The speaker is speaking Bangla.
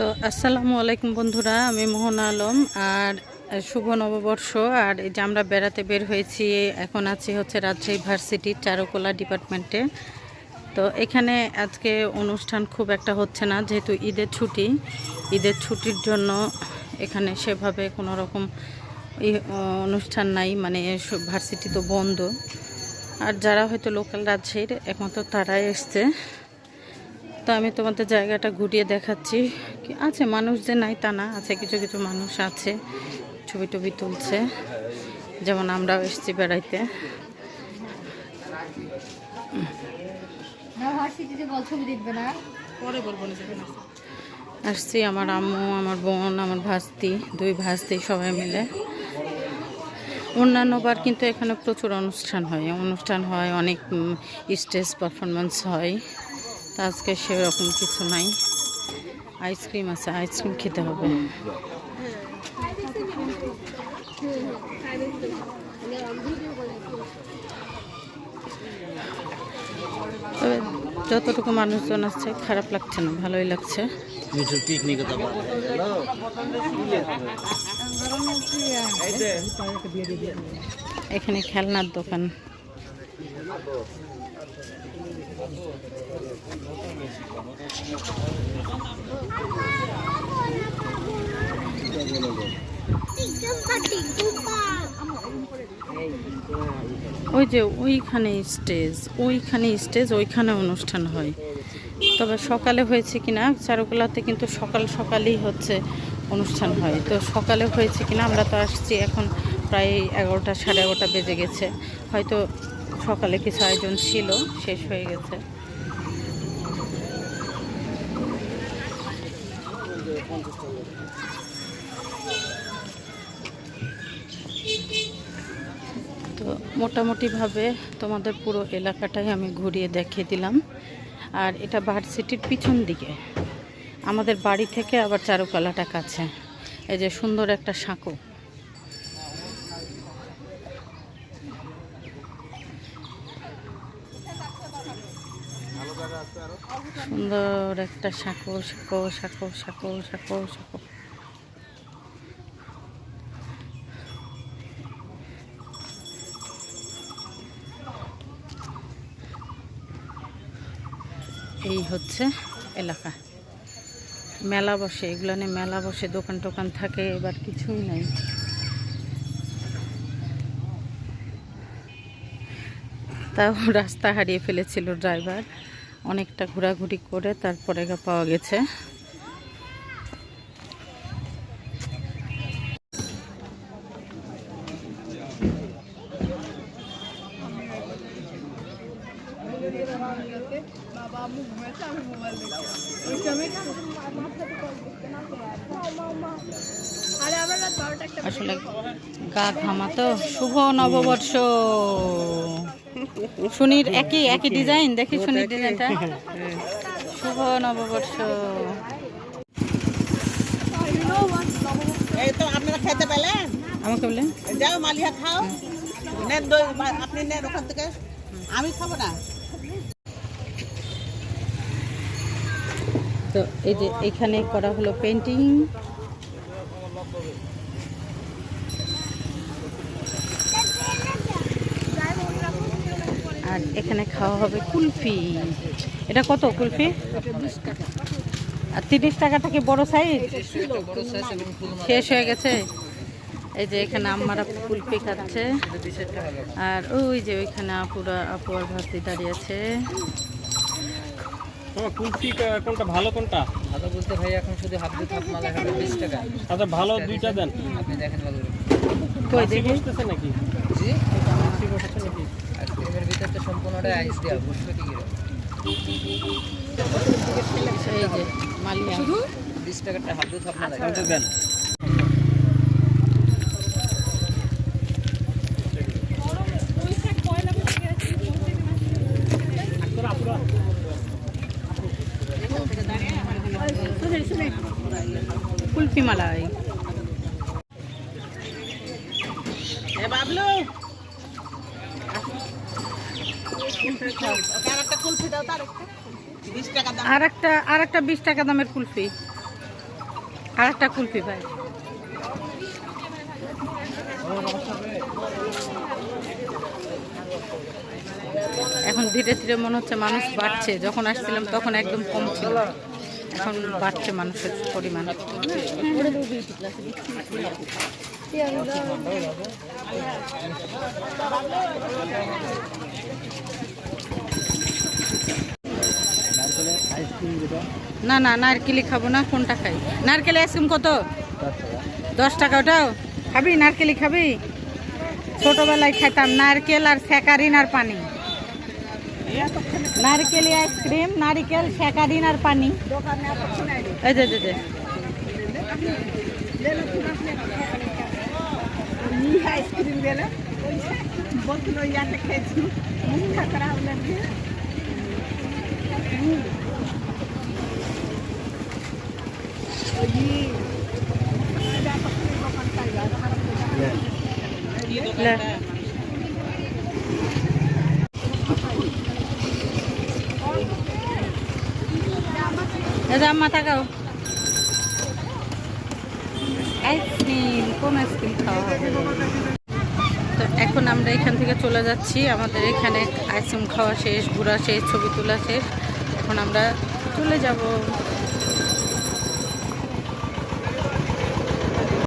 তো আসসালামু আলাইকুম বন্ধুরা, আমি মোহন আলম আর শুভ নববর্ষ। আর এই যে আমরা বেড়াতে বের হয়েছি, এখন আছি হচ্ছে রাজশাহী ভার্সিটির চারুকলা ডিপার্টমেন্টে। তো এখানে আজকে অনুষ্ঠান খুব একটা হচ্ছে না, যেহেতু ঈদের ছুটি। ঈদের ছুটির জন্য এখানে সেভাবে কোনো রকম অনুষ্ঠান নাই মানে ভার্সিটি তো বন্ধ। আর যারা হয়তো লোকাল রাজশাহীর, একমাত্র তারাই এসছে। তো আমি তোমাদের জায়গাটা ঘুরিয়ে দেখাচ্ছি। কি আছে? মানুষ যে নাই তা না আছে কিছু কিছু মানুষ আছে ছবি টবি তুলছে। যেমন আমরাও এসেছি বেড়াইতে। বলব আসছি। আমার আম্মু আমার বোন আমার ভাস্তি দুই ভাস্তি সবাই মিলে। অন্যান্যবার কিন্তু এখানে প্রচুর অনুষ্ঠান হয়। অনুষ্ঠান হয় অনেক স্টেজ পারফরমেন্স হয়। আজকে সেরকম কিছু নাই। আইসক্রিম আছে আইসক্রিম খেতে হবে। তবে যতটুকু মানুষজন আসছে খারাপ লাগছে না ভালোই লাগছে। এখানে খেলনার দোকান। ওই যে ওইখানে স্টেজ ওইখানে স্টেজ, ওইখানে অনুষ্ঠান হয়। তবে সকালে হয়েছে কিনা, চারুকলাতে কিন্তু সকাল সকালেই হচ্ছে অনুষ্ঠান হয়। তো সকালে হয়েছে কিনা, আমরা তো আসছি এখন প্রায় এগারোটা, সাড়ে এগারোটা বেজে গেছে। হয়তো সকালে কিছু আয়োজন ছিল, শেষ হয়ে গেছে। তো মোটামুটিভাবে তোমাদের পুরো এলাকাটাই আমি ঘুরিয়ে দেখিয়ে দিলাম। আর এটা ভার্সিটির পিছন দিকে। আমাদের বাড়ি থেকে আবার চারুকলাটা কাছে। এই যে সুন্দর একটা সাঁকো। সুন্দর একটা সাঁকো সাঁকো সাঁকো সাঁকো সাঁকো সাঁকো এই হচ্ছে এলাকা। মেলা বসে, এগুলো নিয়ে মেলা বসে, দোকান টোকান থাকে, এবার কিছুই নাই। তাও রাস্তা হারিয়ে ফেলেছিল ড্রাইভার। অনেকটা ঘোরাঘুরি করে তারপরে গা পাওয়া গেছে। আসলে গা ঘামা তো। শুভ নববর্ষ। সুনির একই একই ডিজাইন দেখি সুনির ডিজাইনটা শুভ নববর্ষ। এই তো আপনারা খেতে পেলেন আমাকে বলে? যাও মালিয়া খাও। নেন আপনি নেন ওখান থেকে। আমি খাব না। তো এই যে এখানে করা হলো পেন্টিং আর এখানে খাওয়া হবে কুলফি। এটা কত কুলফি? আর তিরিশ টাকাটা কি বড় সাইজ শেষ হয়ে গেছে। এই যে এখানে আম্মারা কুলফি খাচ্ছে। আর ওই যে ওইখানে আপুরা, আপু আর ভাস্তি দাঁড়িয়ে আছে। তোমার কুলফি কোনটা ভালো কোনটা? ভালো বলতে ভাই এখন শুধু হাফ দুধ হাফ মালা হবে বিশ টাকা। আচ্ছা ভালো দুইটা দেন। আপনি দেখেন ভালো। কই দেখি? বসতেছে নাকি? জি? মাসি বসছে নাকি? আইসক্রিমের ভিতর তো সম্পূর্ণটাই আইস দেয়া বসবে কি করে? এই যে মালিয়া। বিশ টাকাটা হাফ দুধ হাফ মালা দেন। কুলফি মালাই বাবলু। আর একটা কুলফি দাও তার বিশ টাকা দাম। আর একটা আর একটা বিশ টাকা দামের কুলফি। আর একটা কুলফি ভাই। এখন ধীরে ধীরে মনে হচ্ছে মানুষ বাড়ছে। যখন আসছিলাম তখন একদম কম ছিল। এখন বাড়ছে মানুষের পরিমাণ। না না নারকেলি খাব না, কোনটা খাই? নারকেলি আইসক্রিম কত? দশ টাকা, ওটাও? খাবি? নারকেলি খাবি? ছোটবেলায় খেতাম নারকেল আর স্যাকারিন আর পানি। নারিকেল আইসক্রিম নারিকেল দিন আর পানি। আইসক্রিম দিলে খেয়েছি মুখটা দাদা মাথা খাও আইসক্রিম কোন আইসক্রিম খাওয়া হবে। তো এখন আমরা এখান থেকে চলে যাচ্ছি। আমাদের এখানে আইসক্রিম খাওয়া শেষ, ঘোরা শেষ, ছবি তোলা শেষ। এখন আমরা চলে যাব।